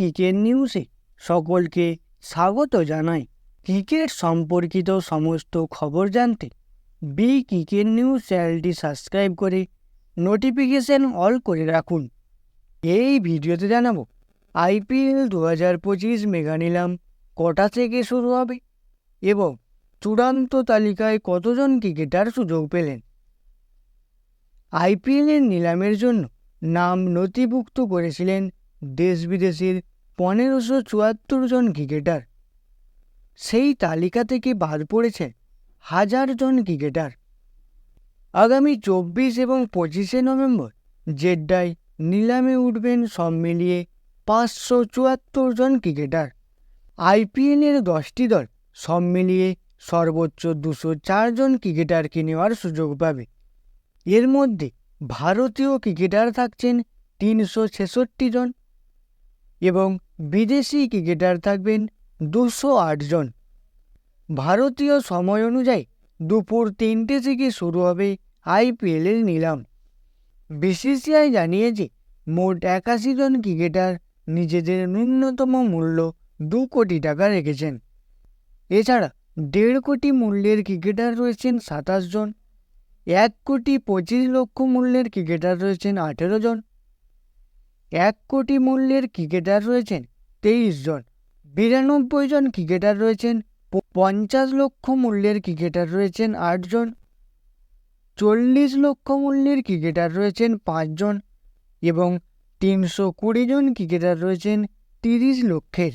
Cricket নিউজে সকলকে স্বাগত জানাই। ক্রিকেট সম্পর্কিত সমস্ত খবর জানতে বি ক্রিকেট নিউজ চ্যানেলটি সাবস্ক্রাইব করে নোটিফিকেশন অল করে রাখুন। এই ভিডিওতে জানাব আইপিএল দু হাজার পঁচিশ মেগা নিলাম কটা থেকে শুরু হবে এবং চূড়ান্ত তালিকায় কতজন ক্রিকেটার সুযোগ পেলেন? আইপিএলের নিলামের জন্য নাম নথিভুক্ত করেছিলেন দেশ বিদেশের পনেরোশো চুয়াত্তর জন ক্রিকেটার। সেই তালিকা থেকে বাদ পড়েছে হাজার জন ক্রিকেটার। আগামী চব্বিশ এবং পঁচিশে নভেম্বর জেড্ডায় নিলামে উঠবেন সব মিলিয়ে পাঁচশো চুয়াত্তর জন ক্রিকেটার। আইপিএলের দশটি দল সব মিলিয়ে সর্বোচ্চ দুশো চারজন ক্রিকেটারকে নেওয়ার সুযোগ পাবে। এর মধ্যে ভারতীয় ক্রিকেটার থাকছেন তিনশো ছেষট্টি জন এবং বিদেশি ক্রিকেটার থাকবেন দুশো জন। ভারতীয় সময় অনুযায়ী দুপুর তিনটে থেকে শুরু হবে আইপিএলের নিলাম। বিসিসিআই জানিয়েছে মোট একাশি জন ক্রিকেটার নিজেদের ন্যূনতম মূল্য দু কোটি টাকা রেখেছেন। এছাড়া দেড় কোটি মূল্যের ক্রিকেটার রয়েছেন সাতাশ জন, এক কোটি পঁচিশ লক্ষ মূল্যের ক্রিকেটার রয়েছেন আঠেরো জন। এক কোটি মূল্যের ক্রিকেটার রয়েছেন তেইশ জন। বিরানব্বই জন ক্রিকেটার রয়েছেন, পঞ্চাশ লক্ষ মূল্যের ক্রিকেটার রয়েছেন আটজন চল্লিশ লক্ষ মূল্যের ক্রিকেটার রয়েছেন পাঁচজন এবং তিনশো কুড়ি জন ক্রিকেটার রয়েছেন তিরিশ লক্ষের।